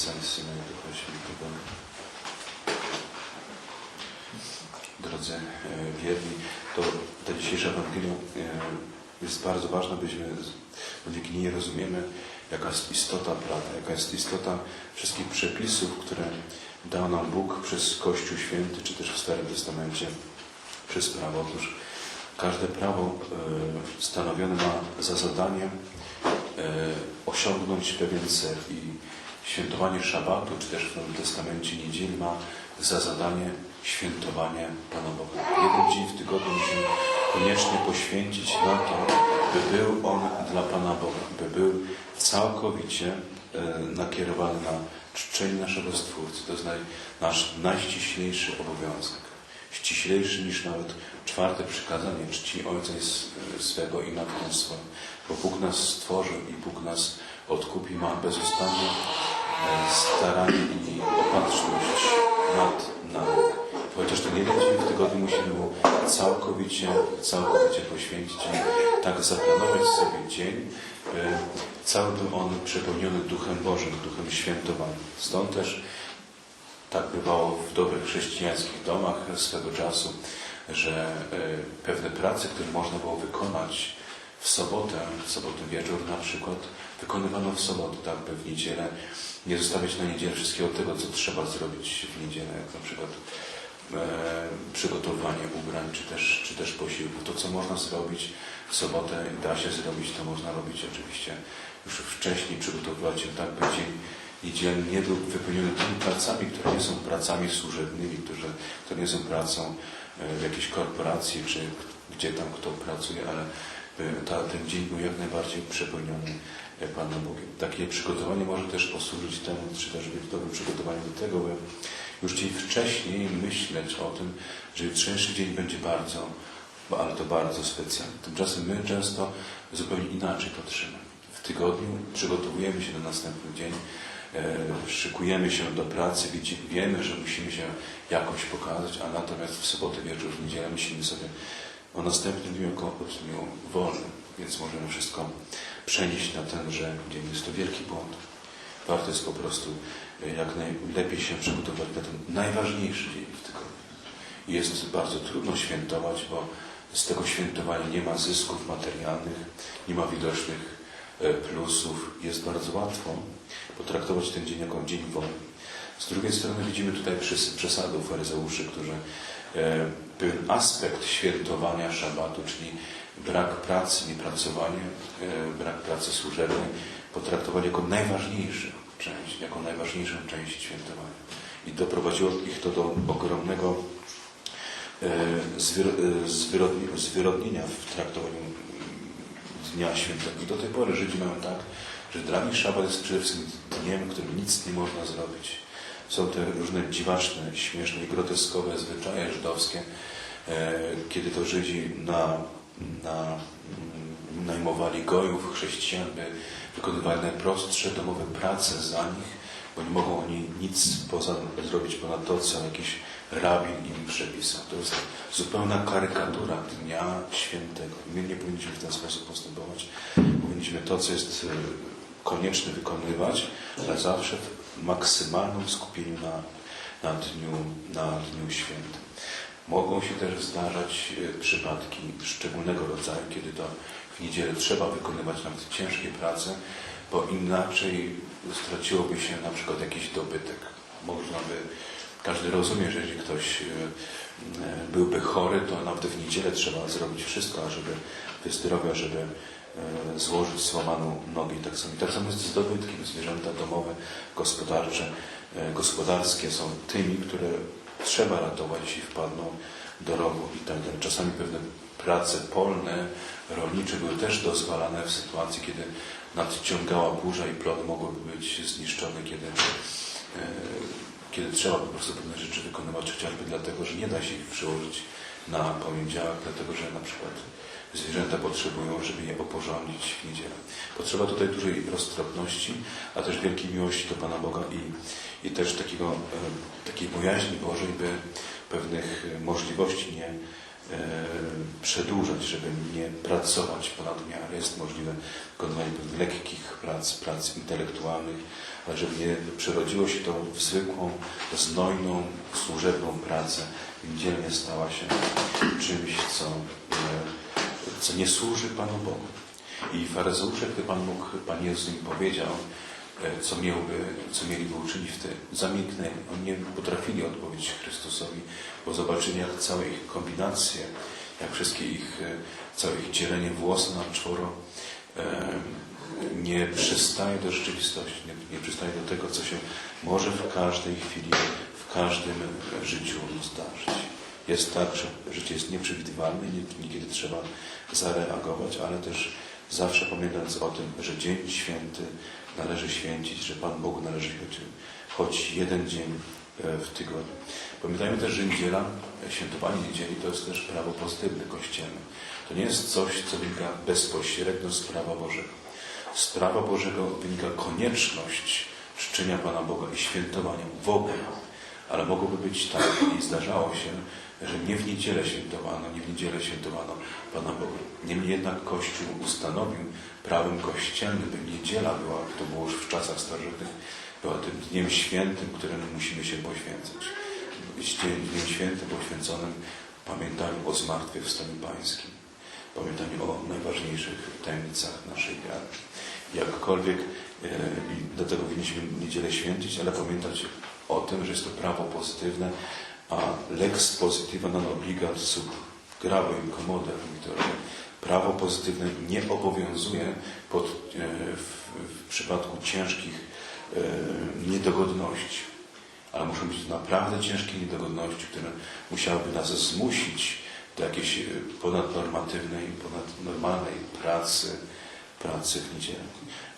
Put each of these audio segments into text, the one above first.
Ojca i Syna i Ducha Świętego. Drodzy e, wierni, to ta dzisiejsza Ewangelia e, jest bardzo ważna, byśmy dzięki niej rozumiemy, jaka jest istota prawa, jaka jest istota wszystkich przepisów, które dał nam Bóg przez Kościół Święty, czy też w Starym Testamencie przez prawo. Otóż każde prawo e, stanowione ma za zadanie osiągnąć pewien cel i świętowanie szabatu, czy też w Nowym Testamencie niedzieli ma za zadanie świętowanie Pana Boga. Jeden dzień w tygodniu musimy koniecznie poświęcić na to, by był on dla Pana Boga, by był całkowicie e, nakierowany na czczenie naszego Stwórcy. To jest nasz najściślejszy obowiązek. Ściślejszy niż nawet czwarte przykazanie czci Ojca swego i Matkę swoją. Bo Bóg nas stworzył i Bóg nas odkupi, ma bezustannie staranie i opatrzność nad nami. Chociaż ten jeden dzień w tygodniu musimy mu całkowicie, całkowicie poświęcić tak zaplanować sobie dzień, by cały był on przepełniony Duchem Bożym, Duchem Świętowanym. Stąd też tak bywało w dobrych chrześcijańskich domach swego czasu, że e, pewne prace, które można było wykonać w sobotę, w sobotę wieczór na przykład, wykonywano w sobotę, tak by w niedzielę nie zostawiać na niedzielę wszystkiego tego, co trzeba zrobić w niedzielę, jak na przykład e, przygotowanie ubrań, czy też, czy też posiłków. To, co można zrobić w sobotę i da się zrobić, to można robić oczywiście już wcześniej, przygotowywać się tak, by dzień niedzielny nie był wypełniony tymi pracami, które nie są pracami służebnymi, które, które nie są pracą e, w jakiejś korporacji, czy gdzie tam kto pracuje, ale ta, ten dzień był jak najbardziej przepełniony Panem Bogiem. Takie przygotowanie może też posłużyć temu, czy też być dobrym przygotowaniem do tego, by już dzień wcześniej myśleć o tym, że jutrzejszy dzień będzie bardzo, ale to bardzo specjalny. Tymczasem my często zupełnie inaczej patrzymy. W tygodniu przygotowujemy się na następny dzień, e, szykujemy się do pracy, wiemy, że musimy się jakoś pokazać, a natomiast w sobotę wieczór, w niedzielę myślimy sobie o następnym dniu jako o dniu wolnym, więc możemy wszystko przenieść na tenże dzień. Jest to wielki błąd. Warto jest po prostu e, jak najlepiej się przygotować na ten najważniejszy dzień w tygodniu. Jest bardzo trudno świętować, bo z tego świętowania nie ma zysków materialnych, nie ma widocznych plusów. Jest bardzo łatwo potraktować ten dzień jako dzień wolny. Z drugiej strony widzimy tutaj przes- przesadę faryzeuszy, którzy e, pewien aspekt świętowania szabatu, czyli brak pracy, niepracowanie, e, brak pracy służebnej, potraktowali jako najważniejszą część, jako najważniejszą część świętowania. I doprowadziło ich to do ogromnego e, zwyro- e, zwyrodni- zwyrodnienia w traktowaniu Dnia Świętego. I do tej pory Żydzi mają tak, że dla nich szabat jest przede wszystkim dniem, w którym nic nie można zrobić. Są te różne dziwaczne, śmieszne i groteskowe zwyczaje żydowskie, e, kiedy to Żydzi na, na, mm, najmowali gojów, chrześcijan, by wykonywali najprostsze domowe prace za nich, bo nie mogą oni nic poza, zrobić ponad to, co jakiś rabin im przepisał. To jest zupełna karykatura Dnia Świętego. My nie powinniśmy w ten sposób postępować. Powinniśmy to, co jest e, konieczne wykonywać, ale zawsze w maksymalnym skupieniu na, na, dniu, na dniu świętym. Mogą się też zdarzać e, przypadki szczególnego rodzaju, kiedy to w niedzielę trzeba wykonywać nawet ciężkie prace, bo inaczej straciłoby się na przykład jakiś dobytek. Można by, każdy rozumie, że jeżeli ktoś e, e, byłby chory, to nawet w niedzielę trzeba zrobić wszystko, ażeby wyzdrowiał, żeby e, złożyć złamaną nogę i tak samo. Tak samo jest z dobytkiem. Zwierzęta domowe, gospodarcze, gospodarskie są tymi, które trzeba ratować, jeśli wpadną do rowu i tak dalej. Czasami pewne prace polne, rolnicze były też dozwalane w sytuacji, kiedy nadciągała burza i plony mogłyby być zniszczone, kiedy, kiedy trzeba po prostu pewne rzeczy wykonywać, chociażby dlatego, że nie da się ich przełożyć na poniedziałek, dlatego, że na przykład zwierzęta potrzebują, żeby je oporządzić w niedzielę. Potrzeba tutaj dużej roztropności, a też wielkiej miłości do Pana Boga i, i też takiego, e, takiej bojaźni Bożej, by pewnych e, możliwości nie, przedłużać, żeby nie pracować ponad miarę. Jest możliwe wykonywanie lekkich prac, prac intelektualnych, ale żeby nie przerodziło się to w zwykłą, znojną, służebną pracę. Niedzielnie stała się czymś, co, e, co nie służy Panu Bogu. I faryzeusze, gdy Pan Bóg, Pan Jezus im powiedział, e, co, miałby, co mieliby uczynić wtedy, zamilknęli. Oni nie potrafili odpowiedzieć Chrystusowi, bo zobaczyli, jak całe ich kombinacje, jak wszystkie ich, e, całe ich dzielenie włosa na czworo nie przystaje do rzeczywistości, nie, nie przystaje do tego, co się może w każdej chwili, w każdym życiu zdarzyć. Jest tak, że życie jest nieprzewidywalne, nie- niekiedy trzeba zareagować, ale też zawsze pamiętając o tym, że dzień święty należy święcić, że Pan Bóg należy choć, choć jeden dzień e, w tygodniu. Pamiętajmy też, że niedziela, świętowanie niedzieli to jest też prawo pozytywne kościelne. To nie jest coś, co wynika bezpośrednio z prawa Bożego. Z prawa Bożego wynika konieczność czczenia Pana Boga i świętowania w ogóle. Ale mogłoby być tak i zdarzało się, że nie w niedzielę świętowano, nie w niedzielę świętowano Pana Boga. Niemniej jednak Kościół ustanowił prawem kościelnym, by niedziela była, to było już w czasach starożytnych, była tym dniem świętym, któremu musimy się poświęcać. Dniem świętym poświęconym pamiętaniu o zmartwychwstaniu Pańskim, pamiętaniu o najważniejszych tajemnicach naszej wiary. Jakkolwiek e, i dlatego powinniśmy niedzielę święcić, ale pamiętać o tym, że jest to prawo pozytywne, a lex positiva non obligat sub grave incommode, mówi teologia. Prawo pozytywne nie obowiązuje pod, e, w, w przypadku ciężkich e, niedogodności, ale muszą być naprawdę ciężkie niedogodności, które musiałyby nas zmusić do jakiejś e, ponadnormatywnej, ponadnormalnej pracy, pracy w niedzielę.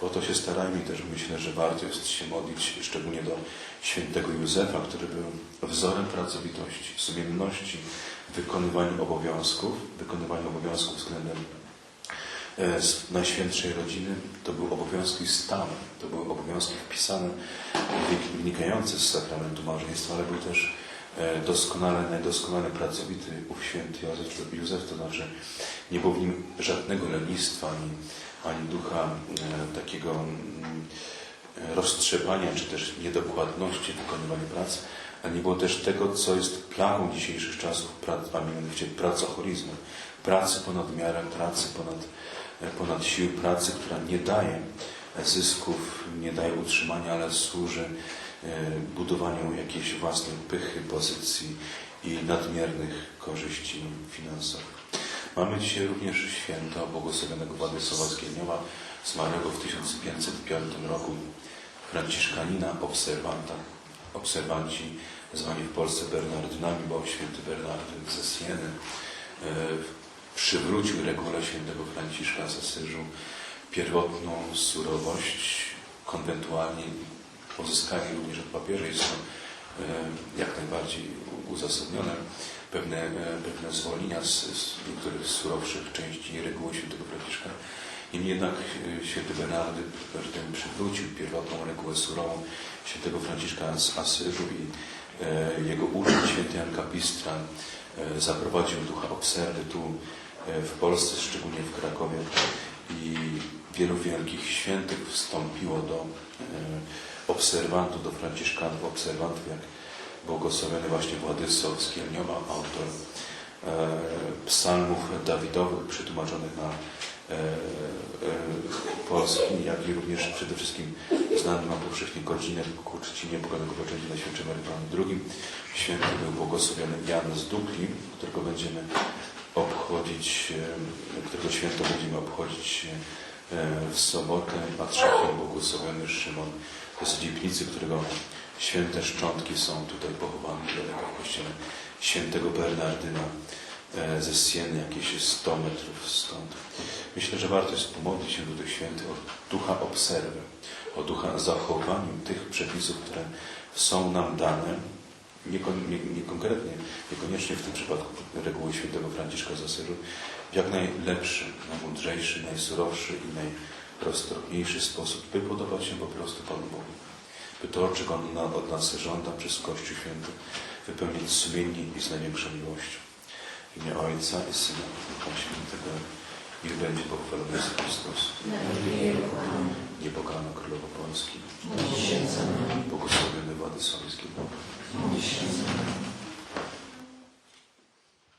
O to się starajmy też myślę, że warto jest się modlić szczególnie do świętego Józefa, który był wzorem pracowitości, sumienności wykonywaniu obowiązków, wykonywaniu obowiązków względem e, Najświętszej Rodziny. To były obowiązki stałe, to były obowiązki wpisane, wy- wynikające z sakramentu małżeństwa, ale był też doskonale, najdoskonale pracowity ów święty Józef, Józef, to znaczy nie było w nim żadnego lenistwa ani, ani ducha e, takiego mm, e, roztrzepania, czy też niedokładności w wykonywaniu pracy, a nie było też tego, co jest plagą dzisiejszych czasów, prac, a mianowicie pracoholizmu, pracy ponad miarę, pracy ponad, e, ponad siły pracy, która nie daje zysków, nie daje utrzymania, ale służy e, budowaniu jakiejś własnej pychy, pozycji i nadmiernych korzyści finansowych. Mamy dzisiaj również święto błogosławionego Władysława z Gielniowa, zmarłego w 1505 roku, franciszkanina, obserwanta. Obserwanci zwani w Polsce Bernardynami, bo święty Bernardyn ze Sieny e, przywrócił regulę świętego Franciszka z Asyżu, pierwotną surowość, konwentualnie pozyskali również od papieża, jest jak najbardziej uzasadnione, pewne, e, pewne zwolnienia z, z niektórych surowszych części reguły świętego Franciszka. Niemniej jednak e, święty Bernardy Bernardyn przywrócił pierwotną regułę surową świętego Franciszka z Asyżu i e, jego uczeń święty Jan Kapistra e, zaprowadził ducha obserwy tu e, w Polsce, szczególnie w Krakowie i wielu wielkich świętych wstąpiło do e, obserwantów, do franciszkanów obserwantów, jak błogosławiony właśnie Władysław z Kielniowa, autor e, psalmów Dawidowych przetłumaczonych na e, polski, jak i również przede wszystkim znany nam powszechnie godzinę ku czcinie Boganego Poczęcia na Świętym Erypanu II. Święty był błogosławiony Jan z Dukli, którego będziemy obchodzić, e, którego święto będziemy obchodzić e, w sobotę, a trzecim błogosławiony Szymon z Lipnicy, którego święte szczątki są tutaj pochowane niedaleko w kościele świętego Bernardyna e, ze Sieny, jakieś 100 metrów stąd. Myślę, że warto jest pomodlić się do tych świętych o ducha obserwy, o ducha zachowaniu tych przepisów, które są nam dane, nie, nie, nie konkretnie, niekoniecznie w tym przypadku reguły świętego Franciszka z Asyżu, w jak najlepszy, najmądrzejszy, najsurowszy i najroztropniejszy sposób, by podobać się po prostu Panu Bogu. By to, czego On na- od nas żąda przez Kościół Święty, wypełnić sumiennie i z największą miłością. W imię Ojca i Syna i Ducha Świętego. Juda Bóg chwalony jest Chrystus. Niepokana Królowo Polski. Błogosławiony Władysław jest Gimnazjum.